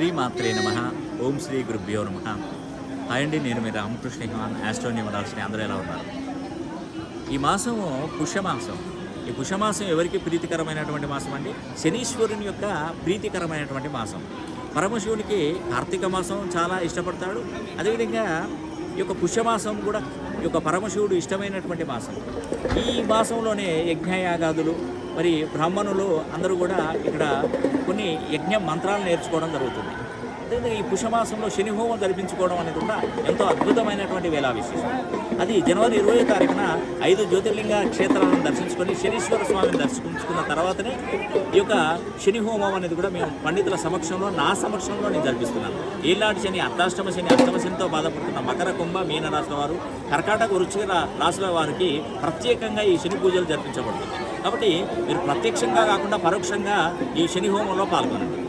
శ్రీమాత్రే నమ. ఓం శ్రీ గురుభ్యో నమ. హాయ్ అండి నేను మీ రామకృష్ణ హిమాన్ ఆస్ట్రో న్యూమరాల్స్ని అందరూ ఎలా ఉన్నారు? ఈ మాసము పుష్యమాసం. ఈ పుష్యమాసం ఎవరికి ప్రీతికరమైనటువంటి మాసం అండి? శనీశ్వరుని యొక్క ప్రీతికరమైనటువంటి మాసం. పరమశివునికి కార్తీక మాసం చాలా ఇష్టపడతాడు. అదేవిధంగా ఈ యొక్క పుష్యమాసం కూడా ఈ యొక్క పరమశివుడు ఇష్టమైనటువంటి మాసం. ఈ మాసంలోనే యజ్ఞయాగాదులు మరి బ్రాహ్మణులు అందరూ కూడా ఇక్కడ కొన్ని యజ్ఞ మంత్రాలు నేర్చుకోవడం జరుగుతుంది. అదేవిధంగా ఈ పుషమాసంలో శని హోమం జరిపించుకోవడం అనేది కూడా ఎంతో అద్భుతమైనటువంటి వేళా విశేషం. అది జనవరి ఇరవై తారీఖున ఐదు జ్యోతిర్లింగ క్షేత్రాలను దర్శించుకొని శనీశ్వర స్వామిని దర్శించుకున్న తర్వాతనే ఈ యొక్క శని హోమం అనేది కూడా మేము పండితుల సమక్షంలో నా సమక్షంలో నేను జరిపిస్తున్నాను. ఏలాంటి శని అర్ధాష్టమ శని అష్టమ శనితో బాధపడుతున్న మకర కుంభ మీన రాశుల వారు కర్కాటక రుచికర రాశుల వారికి ప్రత్యేకంగా ఈ శని పూజలు జరిపించబడుతుంది. కాబట్టి మీరు ప్రత్యక్షంగా కాకుండా పరోక్షంగా ఈ శని హోమంలో పాల్గొనండి.